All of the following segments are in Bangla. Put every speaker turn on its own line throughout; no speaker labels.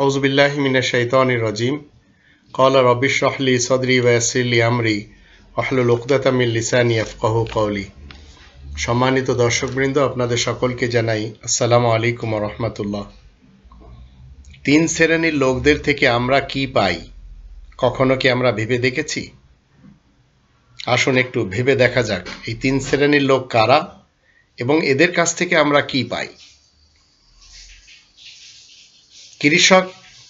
আউজবিল্লাহ মিনা শৈতানির রাজিম। কলা রবিশ রহলি সদরি ওয়াসিলি আমরি আহলুল উকদাতামিল লিসানি আফকাহ কৌলি সম্মানিত দর্শকবৃন্দ, আপনাদের সকলকে জানাই আসসালামু আলাইকুম রহমতুল্লাহ। তিন শ্রেণির লোকদের থেকে আমরা কি পাই? কখনো কি আমরা ভেবে দেখেছি? আসুন একটু ভেবে দেখা যাক, এই তিন শ্রেণির লোক কারা এবং এদের কাছ থেকে আমরা কি পাই? কৃষক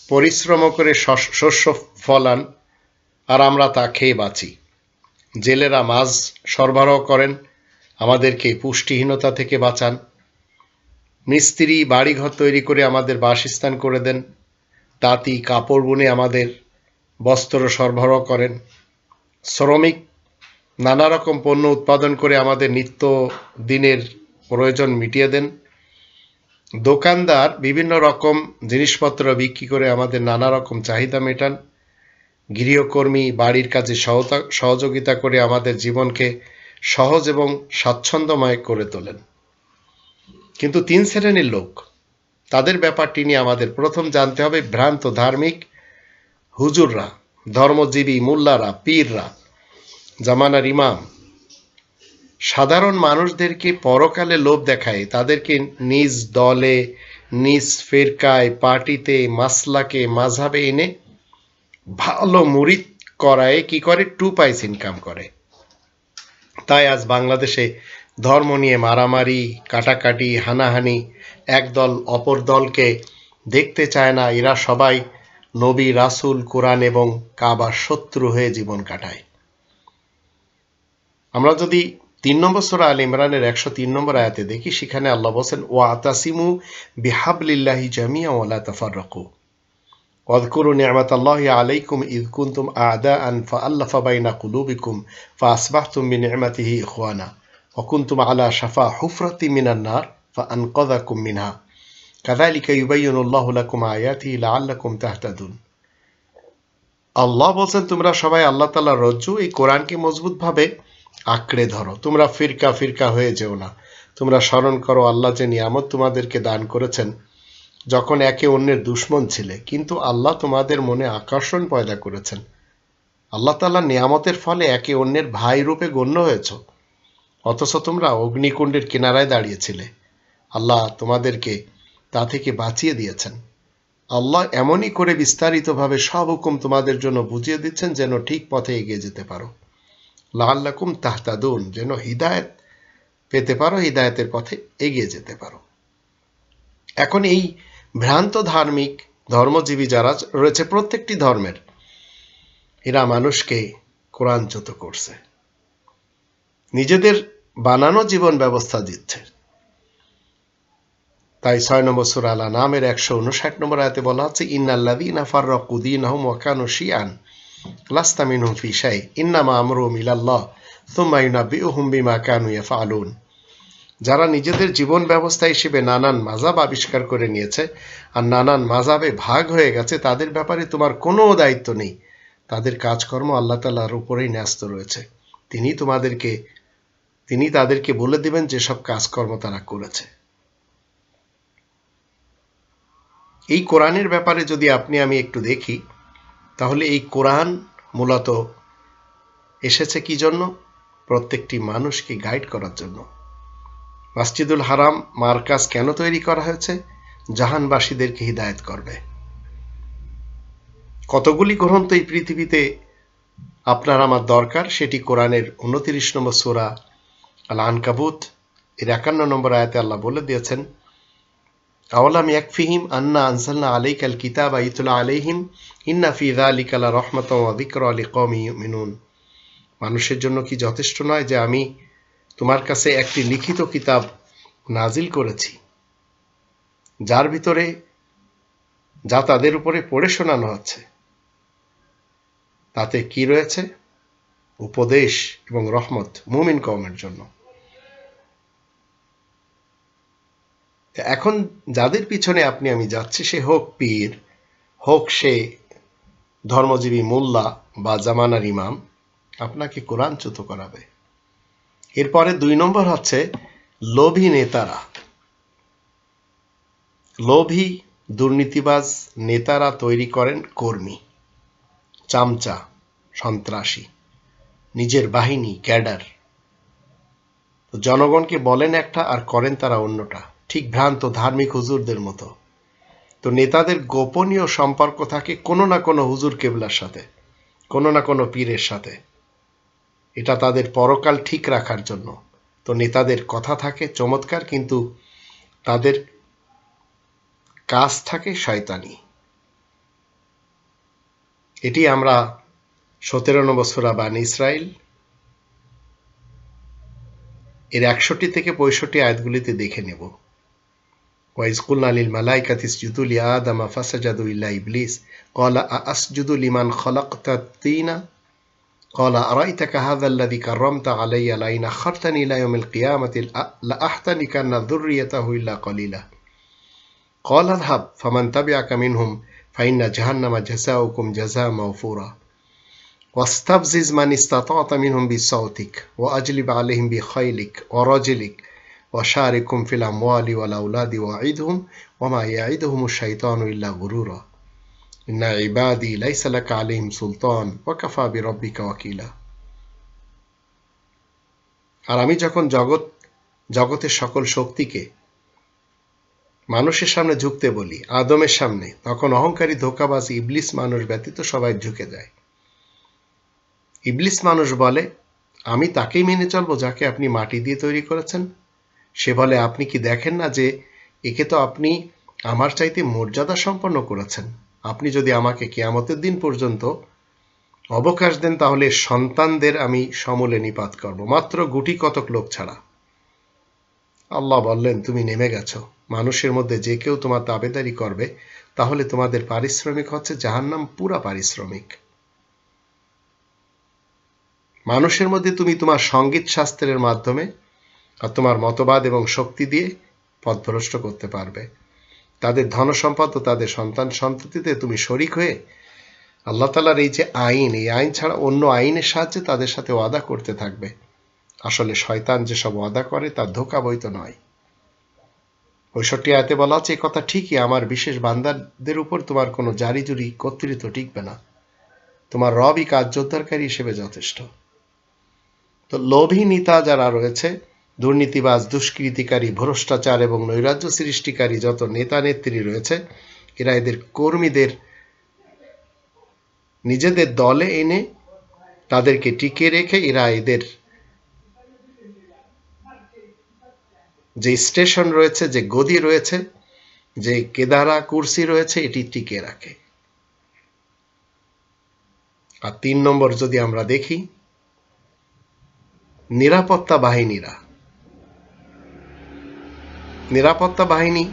পরিশ্রম করে শস- শস্য ফলান আর আমরা তা খেয়ে বাঁচি। জেলেরা মাছ সরবরাহ করেন, আমাদেরকে পুষ্টিহীনতা থেকে বাঁচান। মিস্ত্রি বাড়িঘর তৈরি করে আমাদের বাসস্থান করে দেন। তাঁতি কাপড় বুনে আমাদের বস্ত্র সরবরাহ করেন। শ্রমিক নানা রকম পণ্য উৎপাদন করে আমাদের নিত্য দিনের প্রয়োজন মিটিয়ে দেন। দোকানদার বিভিন্ন রকম জিনিসপত্র বিক্রি করে আমাদের নানা রকম চাহিদা মেটান। গৃহকর্মী, বাড়ির কাজে সহযোগিতা করে আমাদের জীবনকে সহজ এবং স্বাচ্ছন্দ্যময় করে তোলেন। কিন্তু তিন শ্রেণির লোক, তাদের ব্যাপারটি নিয়ে আমাদের প্রথম জানতে হবে ভ্রান্ত ধার্মিক হুজুররা, ধর্মজীবী মোল্লারা, পীররা, জামানার ইমাম সাধারণ মানুষদেরকে পরকালে লোভ দেখায়, তাদেরকে নিজ দলে, নিজ ফেরকায়, পার্টিতে, মাসলাকে মাঝাবে এনে ভালো মুরিদ করায় কি করে? টু পাইস ইনকাম করে। তাই আজ বাংলাদেশে ধর্ম নিয়ে মারামারি, কাটাকাটি, হানাহানি এক দল অপর দলকে দেখতে চায় না। এরা সবাই নবী, রাসূল, কোরআন এবং কাবার শত্রু হয়ে জীবন কাটায়। আমরা যদি তিন নম্বর সোরা আল ইমরানের একশো তিন নম্বর আয়াতে দেখি সেখানে আল্লাহ বলছেন ও আতাসিমু বিহাবলিল্লাহি জামিয়া ওয়ালা তাফাররাকু واذكروا نعمة الله عليكم إذ كنتم أعداء فألف بين قلوبكم فأصبحتم بنعمته إخوانا وكنتم على شفا حفرة من النار فأنقذكم منها كذلك يبين الله لكم آياته لعلكم تهتدون আল্লাহ বলছেন তোমরা সবাই আল্লাহ তাআলার রজ্জু এই কোরআনকে মজবুতভাবে আঁকড়ে ধরো। তোমরা ফিরকা ফিরকা হয়ে যেও না। তোমরা স্মরণ করো, আল্লাহ যে নিয়ামত তোমাদেরকে দান করেছেন, যখন একে অন্যের দুশ্মন ছিলে, কিন্তু আল্লাহ তোমাদের মনে আকর্ষণ পয়দা করেছেন। আল্লাহ তাআলা নিয়ামতের ফলে একে অন্যের ভাই রূপে গণ্য হয়েছ। অথচ তোমরা অগ্নিকুণ্ডের কিনারায় দাঁড়িয়েছিলে। আল্লাহ তোমাদেরকে তা থেকে বাঁচিয়ে দিয়েছেন। আল্লাহ এমনই করে বিস্তারিতভাবে সব হুকুম তোমাদের জন্য বুঝিয়ে দিচ্ছেন, যেন ঠিক পথে এগিয়ে যেতে পারো। লাল্লাকুম তাহতাদুন, যেন হিদায়ত পেতে পারো, হিদায়তের পথে এগিয়ে যেতে পারো। এখন এই ভ্রান্ত ধার্মিক ধর্মজীবী যারা রয়েছে, প্রত্যেকটি ধর্মের, এরা মানুষকে কোরআনচ্যুত করছে, নিজেদের বানানো জীবন ব্যবস্থা দিচ্ছে। তাই ছয় নম্বর সুরা আলা নামের একশো উনষাট নম্বর আয়াতে বলা হচ্ছে ইন্নাল্লাদিন আফার রকুদ্দিন আহম ওয়াকানু শিয়ান লাস্তা মিনহুম ফি শাই, ইন্নামা আমরুহুম ইলাল্লাহ থুম্মা ইউনাব্বিউহুম বিমা কানু ইয়াফআলুন। যারা নিজেদের জীবন ব্যবস্থা হিসেবে নানান মাজাব আবিষ্কার করে নিয়েছে আর নানান মাজাবে ভাগ হয়ে গেছে, তাদের ব্যাপারে তোমার কোনো দায়িত্ব নেই। তাদের কাজকর্ম আল্লাহ তালার উপরেই ন্যস্ত রয়েছে। তিনি তোমাদেরকে, তিনি তাদেরকে বলে দিবেন যেসব কাজকর্ম তারা করেছে। এই কোরআনের ব্যাপারে যদি আপনি, আমি একটু দেখি তাহলে এই কোরআন মূলত এসেছে কি জন্য? প্রত্যেকটি মানুষকে গাইড করার জন্য। মাসজিদুল হারাম মার্কাজ কেন তৈরি করা হয়েছে? জাহানবাসীদেরকে হিদায়ত করবে। কতগুলি গ্রন্থ এই পৃথিবীতে আপনার আমার দরকার? সেটি কোরআনের উনতিরিশ নম্বর সোরা আল আনকাবুত এর একান্ন নম্বর আয়াতে আল্লাহ বলে দিয়েছেন আওলাম ইয়াকফিহিম আন্না আনসালনা আলাইকাল কিতাব আইতুল্লাহ আলাইহিম ইন্না ফি যালিকা লা রাহমাতাও ওয়া যিকরা লিকাওমি ইউমিনুন মানুষের জন্য কি যথেষ্ট নয় যে আমি তোমার কাছে একটি লিখিত কিতাব নাজিল করেছি? যার ভিতরে যা তাদের উপরে পড়ে শোনানো হচ্ছে তাতে কি রয়েছে? উপদেশ এবং রহমত মুমিন কমের জন্য। এখন যাদের পিছনে আপনি, আমি যাচ্ছি, সে হোক পীর, হোক সে ধর্মজীবী মোল্লা বা জামানার ইমাম, আপনাকে কোরআনচ্যুত করাবে। এরপরে দুই নম্বর হচ্ছে লোভী নেতারা। লোভী, দুর্নীতিবাজ নেতারা তৈরি করেন কর্মী, চামচা, সন্ত্রাসী, নিজের বাহিনী, ক্যাডার। জনগণকে বলেন একটা আর করেন তারা অন্যটা। ঠিক ভ্রান্ত ধার্মিক হুজুরদের মতো। তো নেতাদের গোপনীয় সম্পর্ক থাকে কোনো না কোনো হুজুর কেবলার সাথে, কোনো না কোনো পীরের সাথে। এটা তাদের পরকাল ঠিক রাখার জন্য। তো নেতাদের কথা থাকে, চমৎকার, কিন্তু তাদের কাজ থাকে শয়তানি। এটি আমরা সতেরো নম্বর সুরা বান ইসরায়েল এর একষট্টি থেকে পঁয়ষট্টি আয়াতগুলিতে দেখে নেব। وإذ قلنا للملائكة اسجدوا لآدم فسجدوا إلا إبليس. قال أأسجد لمن خلقت طينا قال أرأيتك هذا الذي كرمت علي؟ لئن أخرتني إلى يوم القيامة لأحتنكن ذريته إلا قليلا. قال اذهب فمن تبعك منهم فإن جهنم جزاؤكم جزاء موفورا. واستفزز من استطعت منهم بصوتك وأجلب عليهم بخيلك ورجلك ওয়াশারিকুম আর আমি যখন জগৎ, জগতের সকল শক্তিকে মানুষের সামনে ঝুঁকতে বলি, আদমের সামনে, তখন অহংকারী, ধোকাবাজ, ইবলিস মানুষ ব্যতীত সবাই ঝুঁকে যায়। ইবলিস মানুষ বলে, আমি তাকেই মেনে চলবো যাকে আপনি মাটি দিয়ে তৈরি করেছেন সে বলে, আপনি কি দেখেন না যে একে তো আপনি আমার চাইতে মর্যাদা সম্পন্ন করেছেন? আপনি যদি আমাকে কেয়ামতের দিন পর্যন্ত অবকাশ দেন, তাহলে সন্তানদের আমি সমলে নিপাত করব। মাত্র গুটি কতক লোক ছাড়া। আল্লাহ বললেন, তুমি নেমে গেছো। মানুষের মধ্যে যে কেউ তোমার তাবেদারি করবে, তাহলে তোমাদের পারিশ্রমিক হচ্ছে জাহান্নাম পুরা পারিশ্রমিক। মানুষের মধ্যে তুমি তোমার সংগীত শাস্ত্রের মাধ্যমে আর তোমার মতবাদ এবং শক্তি দিয়ে পথভ্রষ্ট করতে পারবে। তাদের ধনসম্পদ ও তাদের সন্তান সন্ততিতে তুমি শরিক হয়ে আল্লাহ তালার এই যে আইন, এই আইন ছাড়া অন্য আইনের সাহায্যে তাদের সাথে ওয়াদা করতে থাকবে। আসলে শয়তান যেসব ওয়াদা করে তার ধোকা বইত নয়। পঁয়ষট্টি আয়তে বলা হচ্ছে কথা ঠিকই, আমার বিশেষ বান্দাদের উপর তোমার কোনো জারি জুরি কর্তৃত্ব টিকবে না। তোমার রবই কাজ যোদ্ধারকারী হিসেবে যথেষ্ট। তো লোভী নেতা যারা রয়েছে দুর্নীতিবাজ, দুষ্কৃতিকারী, ভ্রষ্টাচার এবং নৈরাজ্য সৃষ্টিকারী যত নেতা নেত্রী রয়েছে, এরা এদের কর্মীদের নিজেদের দলে এনে তাদেরকে টিকে রেখে এরা এদের যে স্টেশন রয়েছে, যে গদি রয়েছে, যে কেদারা কুর্সি রয়েছে, এটি টিকে রাখে। আর তিন নম্বর যদি আমরা দেখি, নিরাপত্তা বাহিনীরা নিরাপত্তা বাহিনী।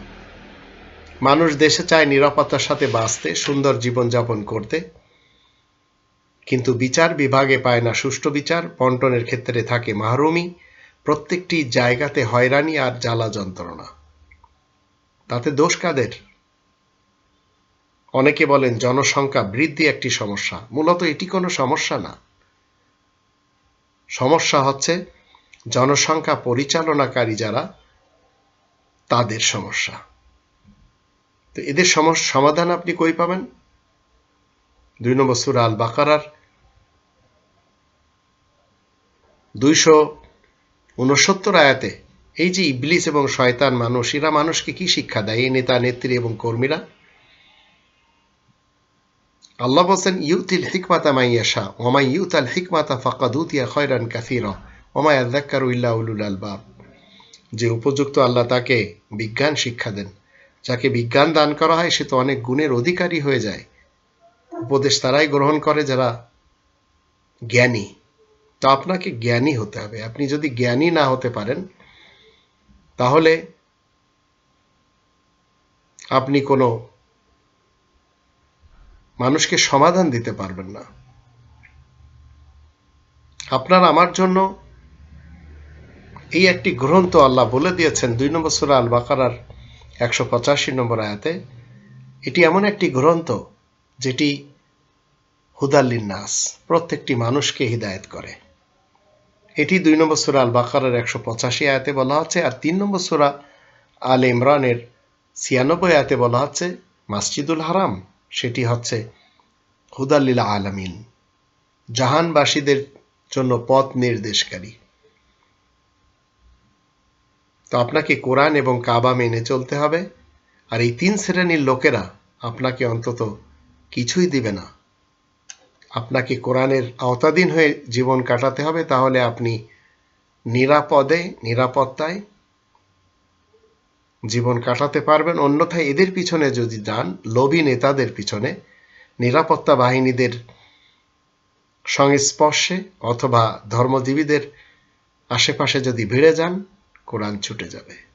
মানুষ দেশে চায় নিরাপত্তার সাথে বাঁচতে, সুন্দর জীবনযাপন করতে। কিন্তু বিচার বিভাগে পায় না সুষ্ঠু বিচার। বন্টনের ক্ষেত্রে থাকে মাহরুমি প্রত্যেকটি জায়গাতে হয়রানি আর জ্বালা যন্ত্রণা। তাতে দোষ কাদের? অনেকে বলেন জনসংখ্যা বৃদ্ধি একটি সমস্যা। মূলত এটি কোনো সমস্যা না। সমস্যা হচ্ছে জনসংখ্যা পরিচালনাকারী যারা তাদের সমস্যা। তো এদের সমস্যা সমাধান আপনি কই পাবেন? দুই নম্বর সুরা আল বাকারার দুইশো উনসত্তর আয়াতে, এই যে ইবলিস এবং শয়তান মানুষ, এরা মানুষকে কি শিক্ষা দেয়? এই নেতা, নেত্রী এবং কর্মীরা? আল্লাহ বলছেন, ইউতিল হিকমাতা মাইয়াশা ওমাই ইউত আল হিকমাতা ফাকাদুতিয়া খয়রান কাসিরা ওমাই আদাক্কার উল্লাহ উলুল আলবাব। যে উপযুক্ত আল্লাহ তাকে বিজ্ঞান শিক্ষা দেন। যাকে বিজ্ঞান দান করা হয়, সে তো অনেক গুণের অধিকারী হয়ে যায়। উপদেশ তারাই গ্রহণ করে যারা জ্ঞানী। তো আপনাকে জ্ঞানী হতে হবে। আপনি যদি জ্ঞানী না হতে পারেন, তাহলে আপনি কোনো মানুষকে সমাধান দিতে পারবেন না। আপনার আমার জন্য এই একটি গ্রন্থ আল্লাহ বলে দিয়েছেন, দুই নম্বর সুরা আল বাকারার একশো পঁচাশি নম্বর আয়াতে, এটি এমন একটি গ্রন্থ যেটি নাস প্রত্যেকটি মানুষকে হিদায়ত করে। এটি দুই নম্বর সুরা আল বাকারের একশো পঁচাশি আয়াতে বলা হচ্ছে, আর তিন নম্বর সুরা আল ইমরানের ছিয়ানব্বই আয়াতে বলা হচ্ছে, মাসজিদুল হারাম, সেটি হচ্ছে হুদাল্লিল আলামিন জাহানবাসীদের জন্য পথ নির্দেশকারী। তো আপনাকে কোরআন এবং কাবা মেনে চলতে হবে। আর এই তিন শ্রেণির লোকেরা আপনাকে অন্তত কিছুই দিবে না। আপনাকে কোরআনের আওতাধীন হয়ে জীবন কাটাতে হবে, তাহলে আপনি নিরাপদে, নিরাপত্তায় জীবন কাটাতে পারবেন। অন্যথায় এদের পিছনে যদি যান, লোভী নেতাদের পিছনে, নিরাপত্তা বাহিনীদের সংস্পর্শে অথবা ধর্মজীবীদের আশেপাশে যদি ভিড়ে যান কোরআন ছুটে যাবে।